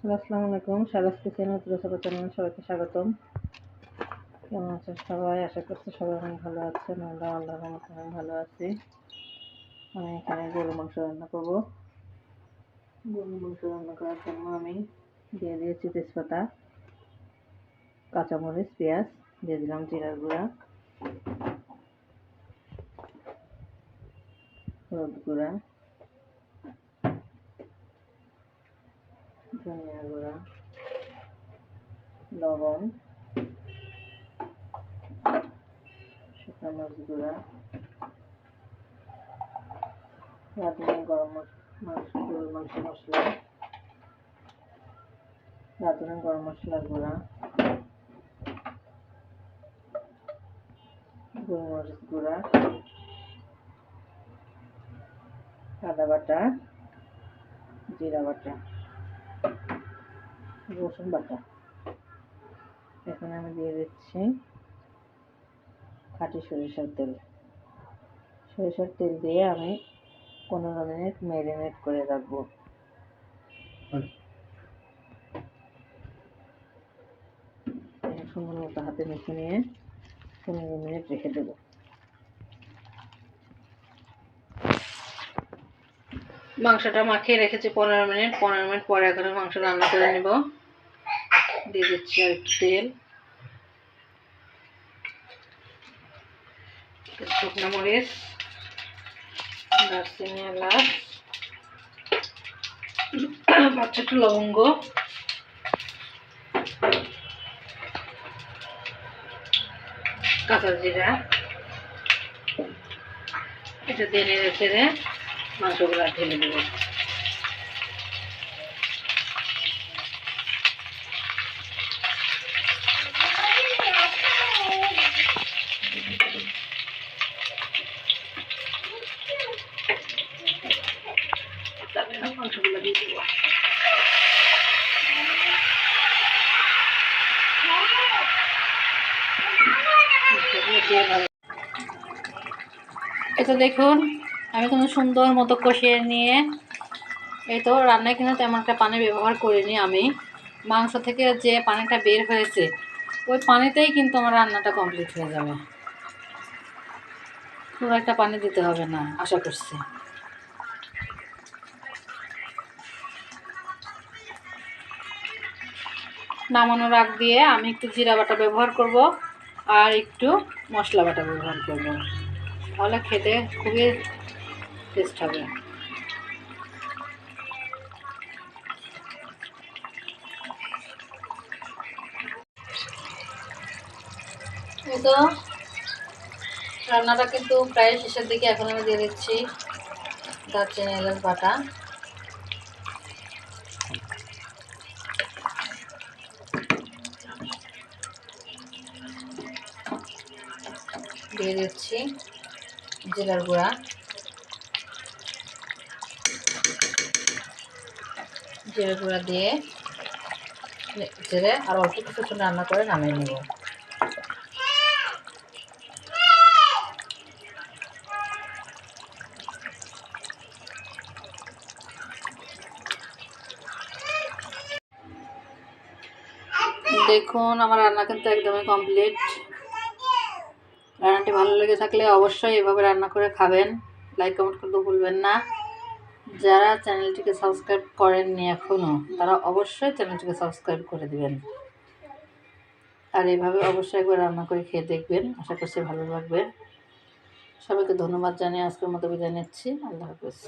আসসালামু আলাইকুম, সারাস kitchen channel সবাইকে স্বাগতম। কেমন আছেন সবাই? আশা করছি সবাই অনেক ভালো আছেন। আমরা আল্লাহ রহমতে অনেক ভালো আছি। আমি এখানে গরু মাংস রান্না করব। গরু মাংস রান্না করার জন্য আমি দিয়ে দিয়েছি তেজপাতা, কাঁচামরিচ, পেঁয়াজ, দিয়ে দিলাম জিরার গুঁড়া, হলুদ গুঁড়া ধনিয়া গুঁড়া লবণ, শুকনো মরিচ গুঁড়া, রাঁধুনি গরম মাংস মাংস মশলা, রাঁধুনি গরম মশলার গুঁড়া গোলমরিচ গুঁড়া, আদা বাটা, জিরা বাটা। রসুন বাটা। এখানে আমি দিয়ে দিচ্ছি খাঁটি সরিষার তেল। সরিষার তেল দিয়ে আমি পনেরো মিনিট ম্যারিনেট করে রাখব। সুন্দর মতো হাতে মেখে নিয়ে পনেরো মিনিট রেখে দেবো। মাংসটা মাখিয়ে রেখেছি পনেরো মিনিট। পনেরো মিনিট পরে এখন মাংস রান্না করে নেব। দিয়ে দিচ্ছি আর একটু তেল। শুকনো মরিচ, দারচিনি, এলাচ, পাঁচ একটু লবঙ্গ। কাঁচা জিরা। এটা দিয়ে নেড়ে চেড়ে মাংসগুলো ঢেলে দেবো। মাংসগুলো দেখুন, আমি কিন্তু সুন্দর মতো কষিয়ে নিয়ে এই তো রান্নায় কিন্তু তেমন একটা পানি ব্যবহার করিনি আমি। মাংস থেকে যে পানিটা বের হয়েছে, ওই পানিতেই কিন্তু আমার রান্নাটা কমপ্লিট হয়ে যাবে। খুব একটা পানি দিতে হবে না, আশা করছি। নামানোর আগ দিয়ে আমি একটু জিরা বাটা ব্যবহার করব আর একটু মশলা বাটা ব্যবহার করব। তাহলে খেতে খুবই টেস্ট হবে। তো, রান্নাটা কিন্তু প্রায় শেষের দিকে এখন আমি দিয়ে দিচ্ছি। দারচিনি এলাচ বাটা। দিয়ে দিচ্ছি জিরার গুঁড়া। জিরার গুঁড়া দিয়ে জিরে আর অল্প কিছু রান্না করে নামিয়ে নেব। দেখুন, আমার রান্না কিন্তু একদমই কমপ্লিট রান্নাটি ভালো লেগে থাকলে অবশ্যই এভাবে রান্না করে খাবেন। লাইক কমেন্ট করতে ভুলবেন না। যারা চ্যানেলটিকে সাবস্ক্রাইব করেননি এখনও তারা অবশ্যই চ্যানেলটিকে সাবস্ক্রাইব করে দিবেন। আর এভাবে অবশ্যই একবার রান্না করে খেয়ে দেখবেন। আশা করছি ভালো লাগবে। সবাইকে ধন্যবাদ জানিয়ে আজকের মতো বিদায় নিচ্ছি। আল্লাহ হাফেজ।